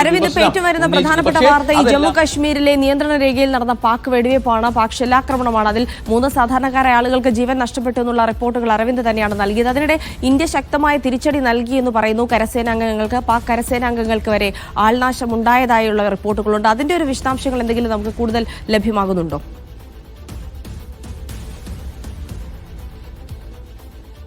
അരവിന്ദ് പേറ്റ് വരുന്ന പ്രധാനപ്പെട്ട വാർത്ത ഈ ജമ്മു കാശ്മീരിലെ നിയന്ത്രണ രേഖയിൽ നടന്ന പാക് വെടിവയ്പ്പാണ് പാക് ഷെല്ലാക്രമണമാണ് അതിൽ മൂന്ന് സാധാരണക്കാരായ ആളുകൾക്ക് ജീവൻ നഷ്ടപ്പെട്ടു എന്നുള്ള റിപ്പോർട്ടുകൾ അരവിന്ദ് തന്നെയാണ് നൽകിയത്. അതിനിടെ ഇന്ത്യ ശക്തമായ തിരിച്ചടി നൽകി എന്ന് പറയുന്നു കരസേനാംഗങ്ങൾക്ക് പാക് കരസേനാംഗങ്ങൾക്ക് വരെ ആൾനാശം ഉണ്ടായതായുള്ള റിപ്പോർട്ടുകളുണ്ട്. അതിന്റെ ഒരു വിശദാംശങ്ങൾ എന്തെങ്കിലും നമുക്ക് കൂടുതൽ ലഭ്യമാകുന്നുണ്ടോ?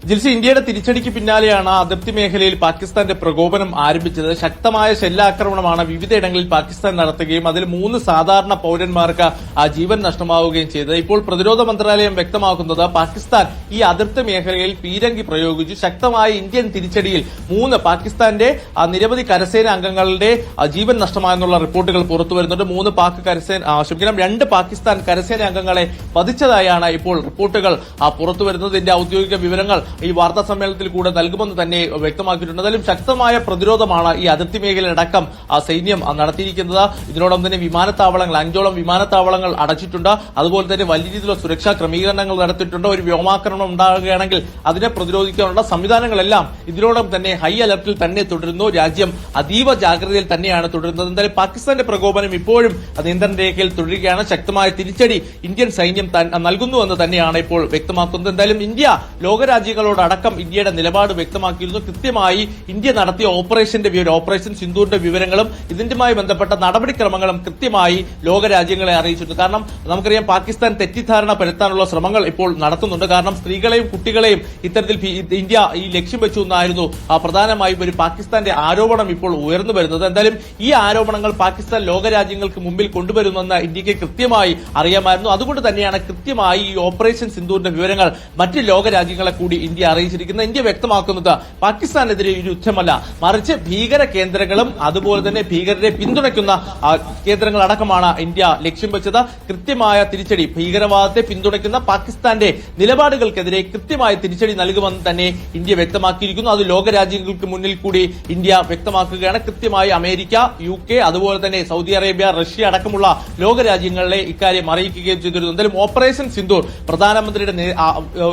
ജിൽസി ഇന്ത്യയുടെ തിരിച്ചടിക്ക് പിന്നാലെയാണ് അതിർത്തി മേഖലയിൽ പാകിസ്ഥാന്റെ പ്രകോപനം ആരംഭിച്ചത്. ശക്തമായ ശല്യാക്രമണമാണ് വിവിധയിടങ്ങളിൽ പാകിസ്ഥാൻ നടത്തുകയും അതിൽ മൂന്ന് സാധാരണ പൌരന്മാർക്ക് ആ ജീവൻ നഷ്ടമാവുകയും ചെയ്തത്. ഇപ്പോൾ പ്രതിരോധ മന്ത്രാലയം വ്യക്തമാക്കുന്നത് പാകിസ്ഥാൻ ഈ അതിർത്തി മേഖലയിൽ പീരങ്കി പ്രയോഗിച്ചു. ശക്തമായ ഇന്ത്യൻ തിരിച്ചടിയിൽ മൂന്ന് പാകിസ്ഥാന്റെ നിരവധി കരസേന അംഗങ്ങളുടെ ജീവൻ നഷ്ടമായെന്നുള്ള റിപ്പോർട്ടുകൾ പുറത്തു വരുന്നുണ്ട്. മൂന്ന് പാക് കരസേന ക്ഷമിക്കണം രണ്ട് പാകിസ്ഥാൻ കരസേന അംഗങ്ങളെ വധിച്ചതായാണ് ഇപ്പോൾ റിപ്പോർട്ടുകൾ പുറത്തുവരുന്നത് പുറത്തു വരുന്നത്. ഇതിന്റെ ഔദ്യോഗിക വിവരങ്ങൾ ഈ വാർത്താ സമ്മേളനത്തിൽ കൂടെ നൽകുമെന്ന് തന്നെ വ്യക്തമാക്കിയിട്ടുണ്ട്. എന്തായാലും ശക്തമായ പ്രതിരോധമാണ് ഈ അതിർത്തി മേഖലയടക്കം ആ സൈന്യം നടത്തിയിരിക്കുന്നത്. ഇതിനോടൊപ്പം തന്നെ വിമാനത്താവളങ്ങൾ അഞ്ചോളം വിമാനത്താവളങ്ങൾ അടച്ചിട്ടുണ്ട്. അതുപോലെ തന്നെ വലിയ രീതിയിലുള്ള സുരക്ഷാ ക്രമീകരണങ്ങൾ നടത്തിയിട്ടുണ്ട്. ഒരു വ്യോമാക്രമണം ഉണ്ടാകുകയാണെങ്കിൽ അതിനെ പ്രതിരോധിക്കാനുള്ള സംവിധാനങ്ങളെല്ലാം ഇതിനോടൊപ്പം തന്നെ ഹൈ അലർട്ടിൽ തന്നെ തുടരുന്നു. രാജ്യം അതീവ ജാഗ്രതയിൽ തന്നെയാണ് തുടരുന്നത്. എന്തായാലും പാകിസ്ഥാന്റെ പ്രകോപനം ഇപ്പോഴും നിയന്ത്രണ രേഖയിൽ തുടരുകയാണ്. ശക്തമായ തിരിച്ചടി ഇന്ത്യൻ സൈന്യം നൽകുന്നുവെന്ന് തന്നെയാണ് ഇപ്പോൾ വ്യക്തമാക്കുന്നത്. എന്തായാലും ഇന്ത്യ ലോകരാജ്യങ്ങളോടക്കം ഇന്ത്യയുടെ നിലപാട് വ്യക്തമാക്കിയിരുന്നു. കൃത്യമായി ഇന്ത്യ നടത്തിയ ഓപ്പറേഷന്റെ ഓപ്പറേഷൻ സിന്ധൂറിന്റെ വിവരങ്ങളും ഇതിന്റുമായി ബന്ധപ്പെട്ട നടപടിക്രമങ്ങളും കൃത്യമായി ലോകരാജ്യങ്ങളെ അറിയിച്ചിട്ടുണ്ട്. കാരണം നമുക്കറിയാം പാകിസ്ഥാൻ തെറ്റിദ്ധാരണ പരത്താനുള്ള ശ്രമങ്ങൾ ഇപ്പോൾ നടത്തുന്നുണ്ട്. കാരണം സ്ത്രീകളെയും കുട്ടികളെയും ഇത്തരത്തിൽ ഇന്ത്യ ഈ ലക്ഷ്യം വെച്ചു എന്നായിരുന്നു പ്രധാനമായും ഒരു പാകിസ്ഥാന്റെ ആരോപണം ഇപ്പോൾ ഉയർന്നു വരുന്നത്. എന്തായാലും ഈ ആരോപണങ്ങൾ പാകിസ്ഥാൻ ലോകരാജ്യങ്ങൾക്ക് മുമ്പിൽ കൊണ്ടുവരുമെന്ന് ഇന്ത്യയ്ക്ക് കൃത്യമായി അറിയാമായിരുന്നു. അതുകൊണ്ട് തന്നെയാണ് കൃത്യമായി ഈ ഓപ്പറേഷൻ സിന്ധുവിന്റെ വിവരങ്ങൾ മറ്റ് ലോകരാജ്യങ്ങളെ കൂടി ഇന്ത്യ അറിയിച്ചിരിക്കുന്നത് ഇന്ത്യ വ്യക്തമാക്കുന്നത് പാകിസ്ഥാനെതിരെ ഒരു യുദ്ധമല്ല. മറിച്ച് ഭീകര കേന്ദ്രങ്ങളും അതുപോലെ തന്നെ ഭീകരരെ പിന്തുണയ്ക്കുന്ന ആ, കേന്ദ്രങ്ങളടക്കമാണ് ഇന്ത്യ ലക്ഷ്യം വെച്ചത്. കൃത്യമായ തിരിച്ചടി ഭീകരവാദത്തെ പിന്തുണയ്ക്കുന്ന പാകിസ്ഥാന്റെ നിലപാടുകൾക്കെതിരെ കൃത്യമായ തിരിച്ചടി നൽകുമെന്ന് തന്നെ ഇന്ത്യ വ്യക്തമാക്കിയിരിക്കുന്നു. അത് ലോകരാജ്യങ്ങൾക്ക് മുന്നിൽ കൂടി ഇന്ത്യ വ്യക്തമാക്കുകയാണ്. കൃത്യമായി അമേരിക്ക യു കെ അതുപോലെ തന്നെ സൗദി അറേബ്യ റഷ്യ അടക്കമുള്ള ലോകരാജ്യങ്ങളെ ഇക്കാര്യം അറിയിക്കുകയും ചെയ്തിരുന്നു. എന്തായാലും ഓപ്പറേഷൻ സിന്ദൂർ പ്രധാനമന്ത്രിയുടെ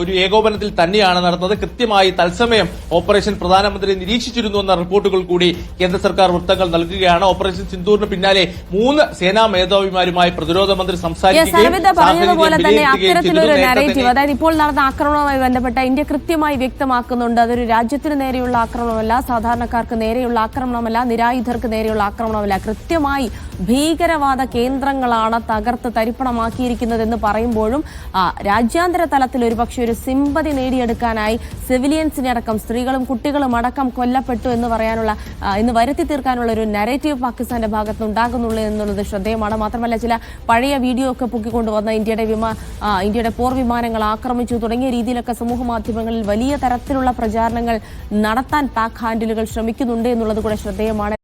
ഒരു ഏകോപനത്തിൽ തന്നെയാണ് നടന്നത് കൃത്യമായി തത്സമയം ഓപ്പറേഷൻ പ്രധാനമന്ത്രി നിരീക്ഷിച്ചിരുന്നു എന്ന റിപ്പോർട്ടുകൾ കൂടി കേന്ദ്ര സർക്കാർ വൃത്തങ്ങൾ നൽകുകയാണ്. ഓപ്പറേഷൻ സിന്ദൂറിന് പിന്നാലെ മൂന്ന് സേനാ മേധാവിമാരുമായി പ്രതിരോധ മന്ത്രി സംസാരിക്കുകയും അതായത് ഇപ്പോൾ നടന്ന ആക്രമണവുമായി ബന്ധപ്പെട്ട ഇന്ത്യ കൃത്യമായി വ്യക്തമാക്കുന്നുണ്ട്. അതൊരു രാജ്യത്തിന് നേരെയുള്ള ആക്രമണമല്ല സാധാരണക്കാർക്ക് നേരെയുള്ള ആക്രമണമല്ല നിരായുധർക്ക് നേരെയുള്ള ആക്രമണമല്ല. കൃത്യമായി ഭീകരവാദ കേന്ദ്രങ്ങളാണ് തകർത്ത് തരിപ്പണമാക്കിയിരിക്കുന്നതെന്ന് പറയുമ്പോഴും രാജ്യാന്തര തലത്തിൽ ഒരുപക്ഷെ ഒരു സിമ്പതി നേടിയെടുക്കാനായി സിവിലിയൻസിനെ അടക്കം സ്ത്രീകളും കുട്ടികളും അടക്കം കൊല്ലപ്പെട്ടു എന്ന് പറയാനുള്ള ഇന്ന് വരുത്തി തീർക്കാനുള്ള ഒരു നരേറ്റീവ് പാകിസ്ഥാന്റെ ഭാഗത്ത് ഉണ്ടാകുന്നുള്ളൂ എന്നുള്ളത് ശ്രദ്ധേയമാണ്. മാത്രമല്ല ചില പഴയ വീഡിയോ ഒക്കെ പൊക്കിക്കൊണ്ടുവന്ന ഇന്ത്യയുടെ വിമാ ഇന്ത്യയുടെ പോർ വിമാനങ്ങൾ ആക്രമിച്ചു. തുടങ്ങിയ രീതിയിലൊക്കെ സമൂഹ മാധ്യമങ്ങളിൽ വലിയ തരത്തിലുള്ള പ്രചാരണങ്ങൾ നടത്താൻ പാക് ഹാൻഡിലുകൾ ശ്രമിക്കുന്നുണ്ട് എന്നുള്ളത് കൂടെ ശ്രദ്ധേയമാണ്.